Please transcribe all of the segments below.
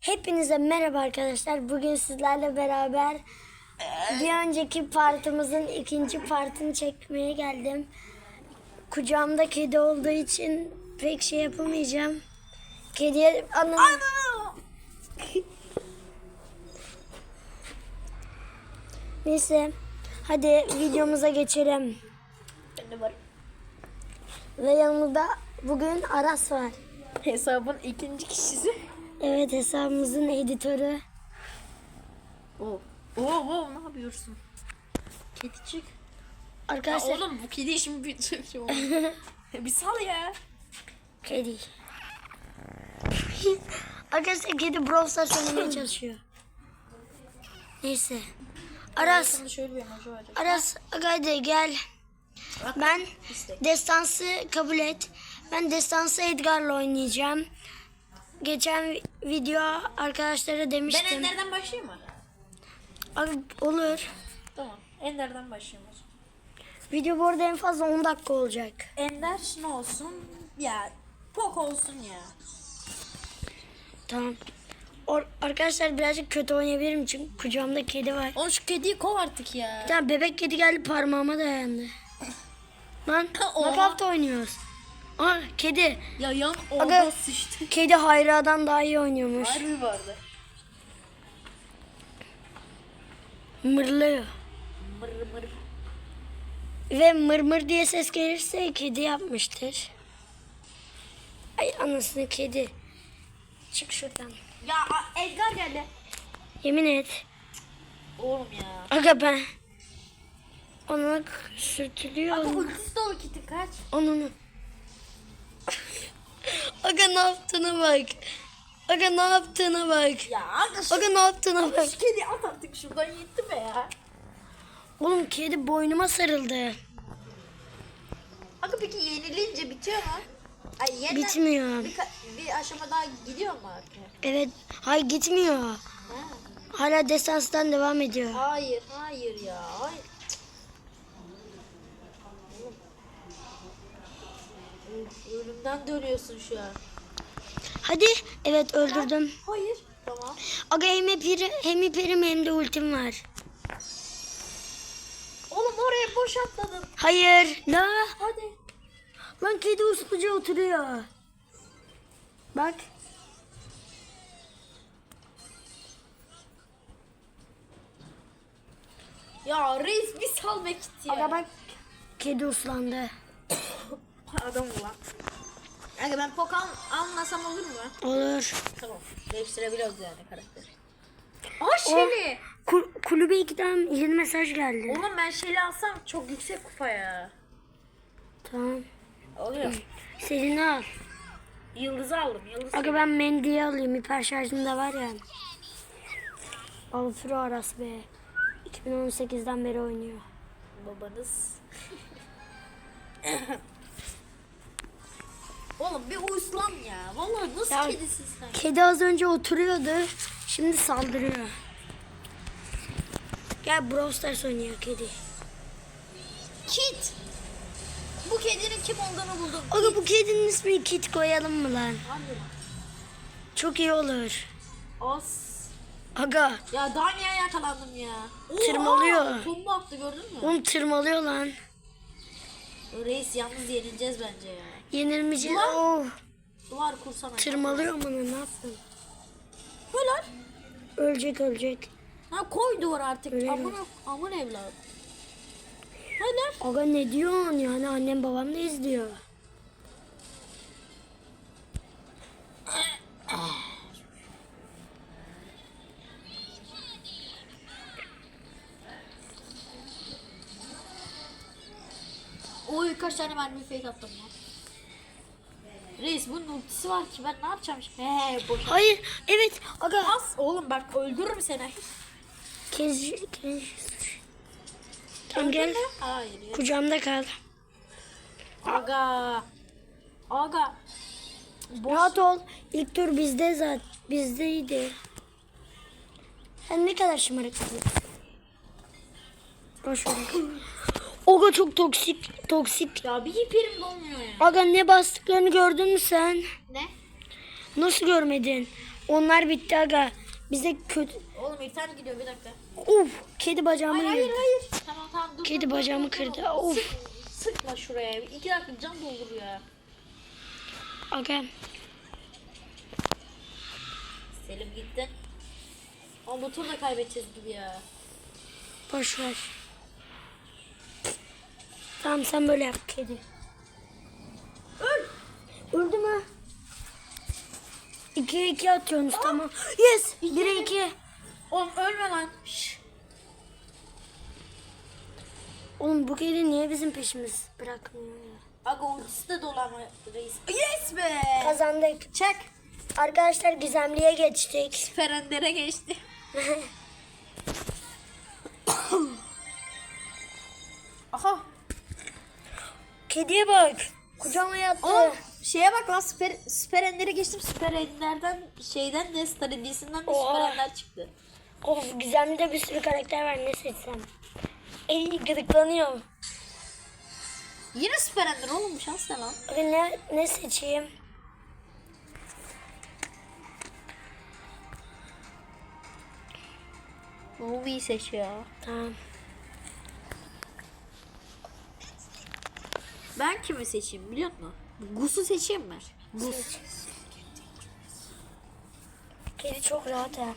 Hepinize merhaba arkadaşlar. Bugün sizlerle beraber bir önceki partımızın ikinci partını çekmeye geldim. Kucağımda kedi olduğu için pek şey yapamayacağım. Kediye anam. Neyse. Hadi videomuza geçelim. Ve yanımda bugün Aras var. Hesabın ikinci kişisi. Evet hesabımızın editörü. Oo. Oo, oo ne yapıyorsun? Kedicik. Ya Arkadaşlar oğlum bu kedi büyütecek şu an. bir sal ya. Kedi. Arkadaşlar kedi Brawl Stars oynamaya çalışıyor. Neyse. Aras, bir. Aras hadi gel. Ben destansı kabul et. Ben destansı Edgar'la oynayacağım. Geçen vi- video arkadaşlara Ben demiştim. Ender'den başlayayım mı? Abi, olur. Tamam. Ender'den başlayayım o zaman. Video bu arada en fazla 10 dakika olacak. Ender ne olsun? Ya pok olsun ya. Tamam. Or- arkadaşlar birazcık kötü oynayabilirim çünkü kucağımda kedi var. Oğlum şu kediyi kov artık ya. Bir tane bebek kedi geldi parmağıma dayandı. Lan knockout oynuyoruz. Aa kedi. Ya yan Aga. orada sıçtı. Kedi Hayra'dan daha iyi oynuyormuş. Harbi vardı. Mırlıyor. Mır mır. Ve mır mır diye ses gelirse kedi yapmıştır. Ay anasını kedi. Çık şuradan. Ya Edgar geldi. Yemin et. Oğlum ya. Aga ben. Ona sürtülüyor. Aga ultisi dolu kiti kaç. Onun. Aga ne yaptığına bak. Aga ne yaptığına bak. Ya aga şu, Aga ne yaptığına bak. şu kedi at artık şuradan yetti be ya. Oğlum kedi boynuma sarıldı. Aga peki yenilince bitiyor mu? Ay yeniden Bitmiyor. Bir, bir aşama daha gidiyor mu artık? Evet. Hayır gitmiyor. Ha. Hala desanstan devam ediyor. Hayır, hayır ya. Hayır. Ölümden dönüyorsun şu an. Hadi. Evet öldürdüm. Hayır. Tamam. Aga hem hiperi, hem hiperim hem de ultim var. Oğlum oraya boş atladın. Hayır. La. Hadi. Lan kedi usluca oturuyor. Bak. Ya reis bir sal be git ya. Aga bak. Kedi uslandı. Adam ulan. Aga ben Pokan almasam olur mu? Olur. Tamam. Değiştirebiliyoruz yani karakteri. Aa Şeli. Kul- kulübe iki tane yeni mesaj geldi. Oğlum ben Şeli alsam çok yüksek kupa ya. Tamam. Oluyor. Selini al. Yıldızı aldım. Yıldız. Aga ben mendiyi alayım. Hiper şarjım da var ya. Alfro Aras be. 2018'den beri oynuyor. Babanız. Oğlum bir uslan ya. Vallahi nasıl Ya- kedisin sen? Kedi az önce oturuyordu. Şimdi saldırıyor. Gel Brawl Stars oynuyor kedi. Kit. Bu kedinin kim olduğunu buldum. Aga bu kedinin ismini Kit koyalım mı lan? Hangi? Çok iyi olur. As. Aga Ya daha niye yakalandım ya? Tırmalıyor. Kumba attı gördün mü? onu tırmalıyor lan. Reis yalnız yenileceğiz bence ya. Yenilmeyecek. Ulan. Oh, Duvar kursana. tırmalıyor bana ne yapsın? Helal. Ölecek ölecek. Ha koy duvar artık. Öyle Aman aman evladım. Helal. Aga ne diyorsun yani annem babam da izliyor. Oy kaç tane mermi fake attım lan. Reis bunun ultisi var ki ben ne yapacağım şimdi? He boş. Hayır evet aga. As oğlum bak öldürürüm seni. Kez, kez. Tamam gel Hayır. ya. kucağımda kal. Aga. Aga. Boş. Rahat ol. İlk tur bizde zaten. Bizdeydi. Sen ne kadar şımarık. Boş ver. Oga çok toksik. Toksik. Ya bir hiperim dolmuyor ya. Aga ne bastıklarını gördün mü sen? Ne? Nasıl görmedin? Onlar bitti aga. Bize kötü... Oğlum tane gidiyor bir dakika. Uf kedi bacağımı Hayır hayır hayır. Tamam tamam dur. Kedi dur, dur, bacağımı dur, dur. kırdı. Of. Sık, sıkma şuraya. İki dakika can doldur ya. Aga Selim gitti. Ama bu tur da kaybedeceğiz gibi ya. boş ver. Tamam sen böyle yap kedi. Öl. Öldü mü? 2'ye 2 atıyorsunuz tamam. Yes. 1'e 2. Oğlum ölme lan. Şş. Oğlum bu kedi niye bizim peşimiz bırakmıyor ya? Aga ultisi de dolama reis. Yes be. Kazandık. Çek. Arkadaşlar gizemliye geçtik. Ferendere geçti. Aha. Kediye bak. Kucağıma yattı. Oğlum şeye bak lan süper, süper enlere geçtim. Süper enlerden şeyden de Star Hediyesi'nden de Oha. süper enler çıktı. Of gizemlide bir sürü karakter var ne seçsem. Ey gıdıklanıyor. Yine süper ender oğlum şans ne lan? Ne, ne seçeyim? Ruby'yi seç ya. Tamam. Ben kimi seçeyim biliyor musun? Gus'u seçeyim mi? Gus. Kedi çok rahat ha.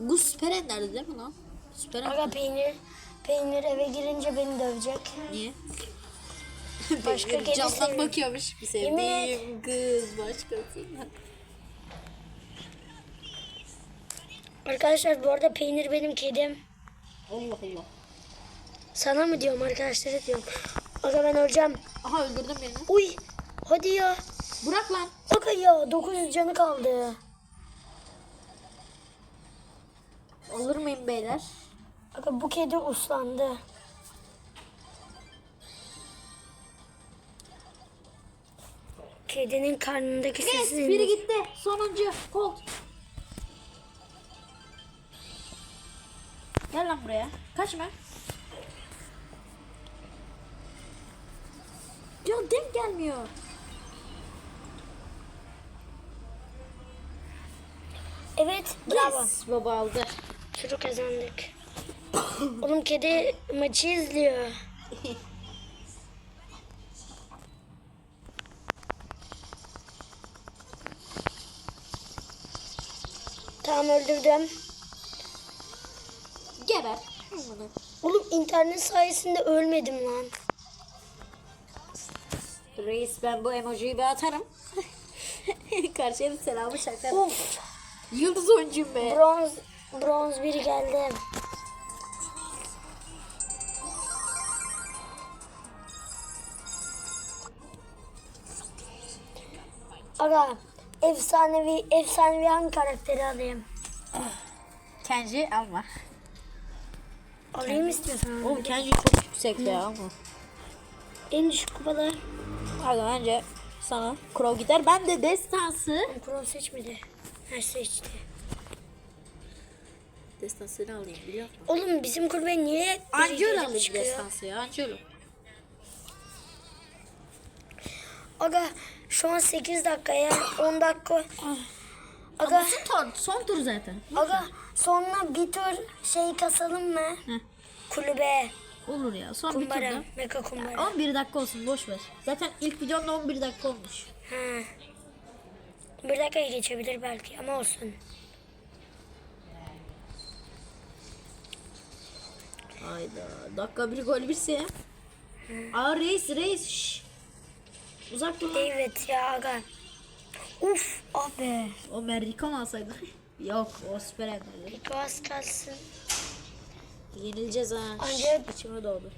Gus süper enderdi değil mi lan? Süper ender. Aga peynir, peynir eve girince beni dövecek. Niye? Başka kedi Camdan sevmiyorum. bakıyormuş bir sevdiğim kız başkasıyla. Arkadaşlar bu arada peynir benim kedim. Allah Allah. Sana mı diyorum arkadaşlara diyorum. Aga ben öleceğim. Aha öldürdün beni. Uy hadi ya. Bırak lan. Aga ya 900 canı kaldı. Olur muyum beyler? Aga bu kedi uslandı. Kedinin karnındaki Yes, sesi biri gitti. Sonuncu. Colt. Gel lan buraya. Kaçma. Ya denk gelmiyor. Evet bravo. Yes, baba aldı. Şunu kazandık. Oğlum kedi maçı izliyor. Tamam öldürdüm. Geber. Oğlum internet sayesinde ölmedim lan. Reis ben bu emojiyi bir atarım. Karşıya bir selamı çakarım. Uf Yıldız oyuncuyum be. bronz bronz biri geldi. Aga efsanevi efsanevi hangi karakteri alayım? Kenji alma. Alayım istiyorsan. Oğlum Kenji çok yüksek ya ama. En düşük kupalar. Hadi önce sana Crow gider. Ben de destansı. Pro seçmedi. Her seçti. Destansını alayım biliyor musun? Oğlum bizim kulübe niye Angelo alayım çıkıyor? destansı ya. Angelo. Aga şu an 8 dakika ya 10 dakika. Aga, Son tur, son tur zaten. aga sonra bir tur şey kasalım mı? Kulübe. Olur ya. Son bir Kumbara. turda. Mega kumbara. 11 dakika olsun boş ver. Zaten ilk videonda 11 dakika olmuş. Ha. Bir dakika geçebilir belki ama olsun. Hayda. Dakika bir gol birse. Aa reis reis. Şş. Uzak dur. Evet ya aga. Uf abi. O Merrikon alsaydı. Yok o süper. Bir az kalsın. Yenileceğiz ha. Şş, içime doğdu.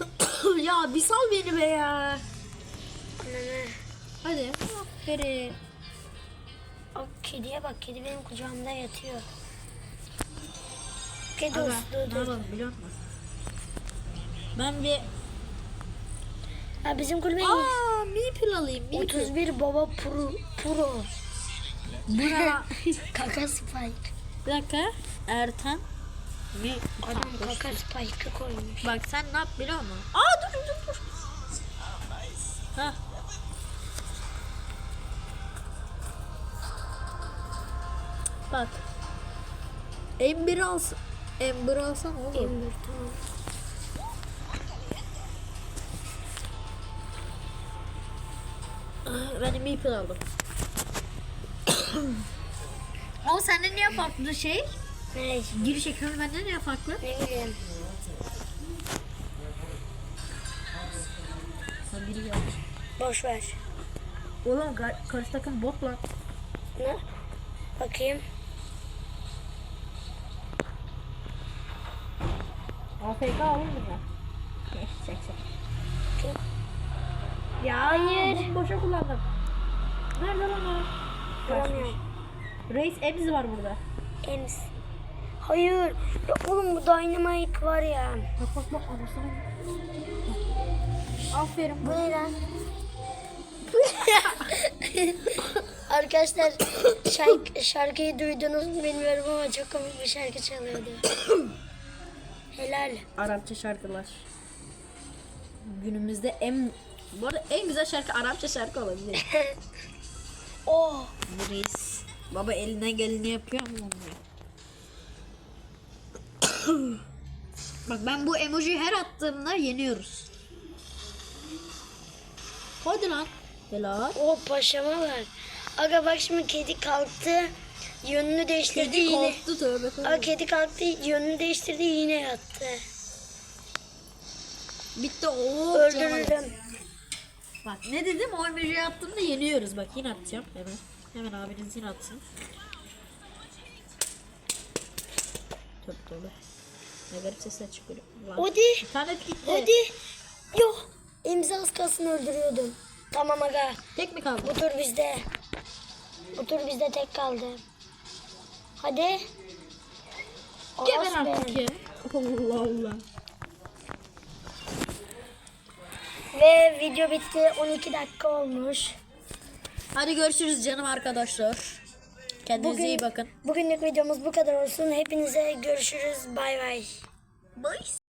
ya bir sal beni be ya. Hadi. Aferin. O kediye bak kedi benim kucağımda yatıyor. Kedi Aga, ne dur. yapalım biliyor musun? Ben bir... Ha, bizim kulübe Aa Meeple alayım. Meeple. 31 baba pro. pro. Bura kaka spike. Bir dakika. Ertan bir adam kaka spike'ı koymuş. Bak sen ne yap biliyor musun? Aa dur dur dur. Hah. Bak. Ember alsın. Ember alsan olur. Ember tamam. Ben Meeple aldım. Ama sende niye farklı şey? Ne? Giriş ekranı bende niye farklı? Ne bileyim. Ha, biri gelmiş. Boş ver. Oğlum kar- karşı takım bot lan. Ne? Bakayım. AFK alın mı ya? Geç çek çek. Ya Hayır. boşa kullandım. Nerede lan o? Bulamıyorum. Reis Ems var burada. Ems. Hayır. Ya oğlum bu Dynamite var ya. Bak bak bak anasını. Aferin. Bu ne lan? Arkadaşlar şarkı, şarkıyı duydunuz mu bilmiyorum ama çok komik bir şarkı çalıyordu. Helal. Arapça şarkılar. Günümüzde en bu arada en güzel şarkı Arapça şarkı olabilir. Oh. Reis. Baba elinden geleni yapıyor olmuyor. Bak ben bu emojiyi her attığımda yeniyoruz. Hadi lan. Helal. O paşama bak. Aga bak şimdi kedi kalktı. Yönünü değiştirdi Kedi yine. korktu tövbe Aga tövbe. kedi kalktı yönünü değiştirdi yine yattı. Bitti. Oo, Öldürürüm. Bak ne dedim o emojiyi attığımda yeniyoruz. Bak yine atacağım hemen. Hemen abiniz yine atsın. Tövbe tövbe. Ne garip sesler çıkıyor. Lan. Gitti. Hadi. Yok. İmza askasını öldürüyordum. Tamam aga. Tek mi kaldı? Bu tur bizde. Bu tur bizde tek kaldı. Hadi. Geber artık ya. Allah Allah. Ve video bitti. 12 dakika olmuş. Hadi görüşürüz canım arkadaşlar. Kendinize iyi bakın. Bugünlük videomuz bu kadar olsun. Hepinize görüşürüz. Bay bay. Bye.